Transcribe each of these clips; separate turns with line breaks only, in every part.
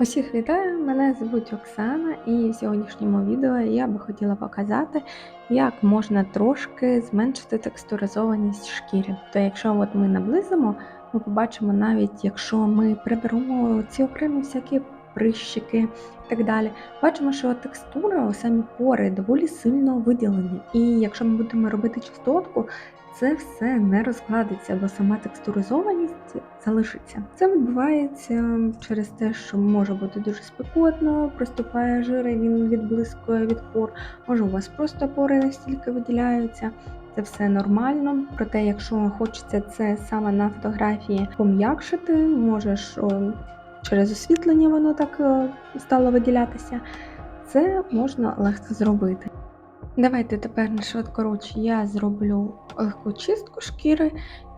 Усіх вітаю! Мене звуть Оксана, і в сьогоднішньому відео я би хотіла показати, як можна трошки зменшити текстуризованість шкіри. То якщо от ми наблизимо, ми побачимо навіть, якщо ми приберемо ці окремі всякі прищики і так далі, бачимо, що текстура, самі пори доволі сильно виділені. І якщо ми будемо робити частотку, це все не розгладиться, бо сама текстуризованість залишиться. Це відбувається через те, що може бути дуже спекотно, проступає жир, і він відблискує від пор. Може, у вас просто пори настільки виділяються. Це все нормально. Проте, якщо хочеться це саме на фотографії пом'якшити, можеш через освітлення воно так е, стало виділятися. Це можна легко зробити. Давайте тепер на швидкоруч я зроблю легку чистку шкіри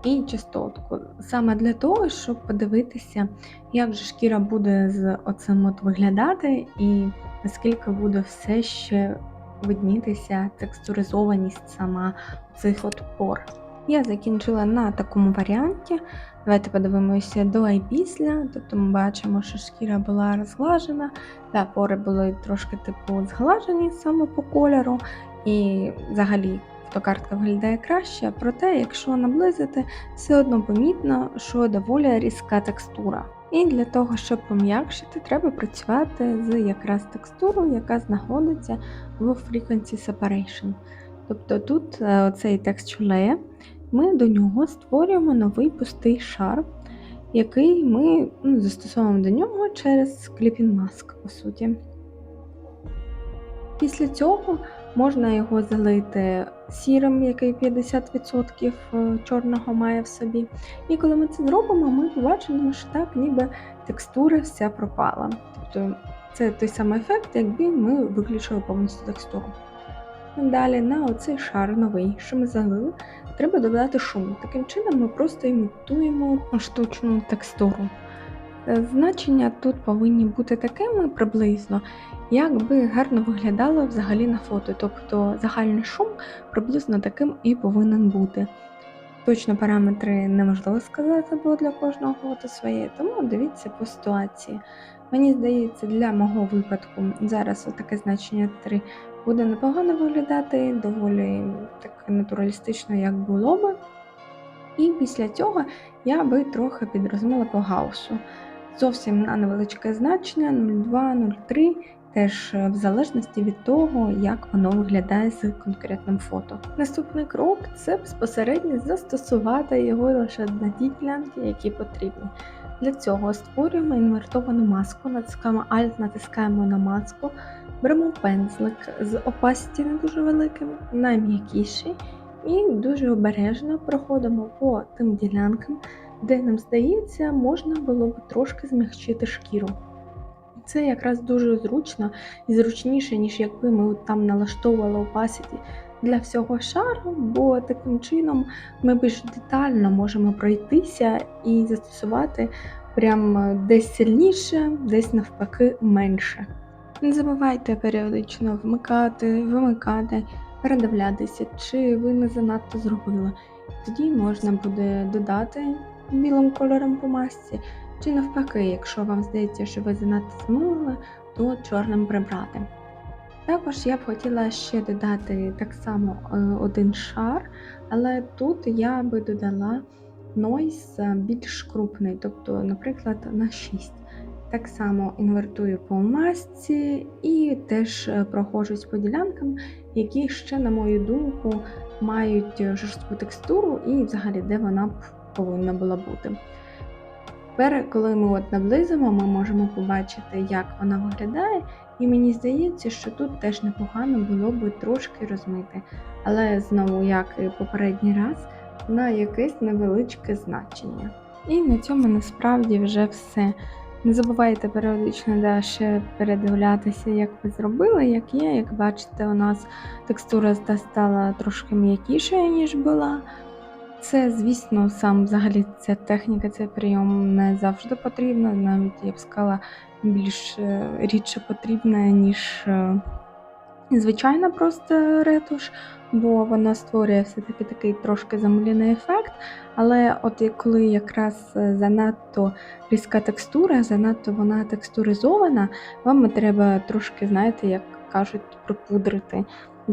і чистотку. Саме для того, щоб подивитися, як же шкіра буде з оцим от виглядати, і наскільки буде все ще виднітися текстуризованість сама цих от пор. Я закінчила на такому варіанті. Давайте подивимося до і після. Тобто ми бачимо, що шкіра була розглажена, та пори були трошки типу зглажені саме по кольору. І взагалі фотокартка виглядає краще, проте, якщо наблизити, все одно помітно, що доволі різка текстура. І для того, щоб пом'якшити, треба працювати з якраз текстурою, яка знаходиться в Frequency Separation. Тобто тут е, цей текст layer, ми до нього створюємо новий пустий шар, який ми ну, застосовуємо до нього через Clipping Mask, по суті. Після цього можна його залити сірим, який 50% е, чорного має в собі. І коли ми це зробимо, ми побачимо, що так ніби текстура вся пропала. Тобто це той самий ефект, якби ми виключили повністю текстуру. Далі на оцей шар новий, що ми залили, треба додати шум. Таким чином ми просто імітуємо штучну текстуру. Е, значення тут повинні бути такими приблизно, як би гарно виглядало взагалі на фото. Тобто загальний шум приблизно таким і повинен бути. Точно параметри неможливо сказати, бо для кожного фото своє, тому дивіться по ситуації. Мені здається, для мого випадку зараз таке значення 3 буде непогано виглядати, доволі так натуралістично, як було би. І після цього я би трохи підрозуміла по гаусу. Зовсім на невеличке значення 0,2, 0,3, теж в залежності від того, як воно виглядає з конкретним фото. Наступний крок це безпосередньо застосувати його лише на ті ділянки, які потрібні. Для цього створюємо інвертовану маску, натискаємо Alt, натискаємо на маску, беремо пензлик з опасті не дуже великим, найм'якіший, і дуже обережно проходимо по тим ділянкам, де нам здається, можна було б трошки змягчити шкіру. Це якраз дуже зручно і зручніше, ніж якби ми там налаштовували opacity для всього шару, бо таким чином ми більш детально можемо пройтися і застосувати прям десь сильніше, десь навпаки менше. Не забувайте періодично вмикати, вимикати, передивлятися, чи ви не занадто зробили. Тоді можна буде додати білим кольором по масці, чи навпаки, якщо вам здається, що ви занадто змилили, то чорним прибрати. Також я б хотіла ще додати так само е, один шар, але тут я би додала нойс більш крупний, тобто, наприклад, на 6. Так само інвертую по масці і теж е, проходжусь по ділянкам, які ще, на мою думку, мають жорстку текстуру і взагалі де вона б повинна була бути. Тепер, коли ми от наблизимо, ми можемо побачити, як вона виглядає, і мені здається, що тут теж непогано було би трошки розмити. Але знову, як і попередній раз, на якесь невеличке значення. І на цьому насправді вже все. Не забувайте періодично да, ще передивлятися, як ви зробили, як є. Як бачите, у нас текстура стала трошки м'якішою, ніж була. Це, звісно, сам взагалі ця техніка, цей прийом не завжди потрібна, навіть я б сказала, більш е, рідше потрібна, ніж е, звичайна просто ретуш, бо вона створює все-таки такий трошки замуляний ефект. Але от коли якраз е, занадто різка текстура, занадто вона текстуризована, вам треба трошки, знаєте, як кажуть, припудрити,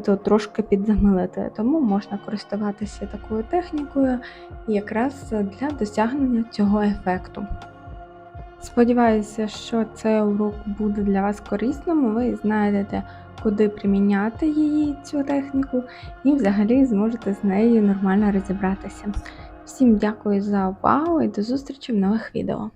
то трошки підзамилити. Тому можна користуватися такою технікою якраз для досягнення цього ефекту. Сподіваюся, що цей урок буде для вас корисним. Ви знайдете, куди приміняти її цю техніку, і взагалі зможете з нею нормально розібратися. Всім дякую за увагу і до зустрічі в нових відео.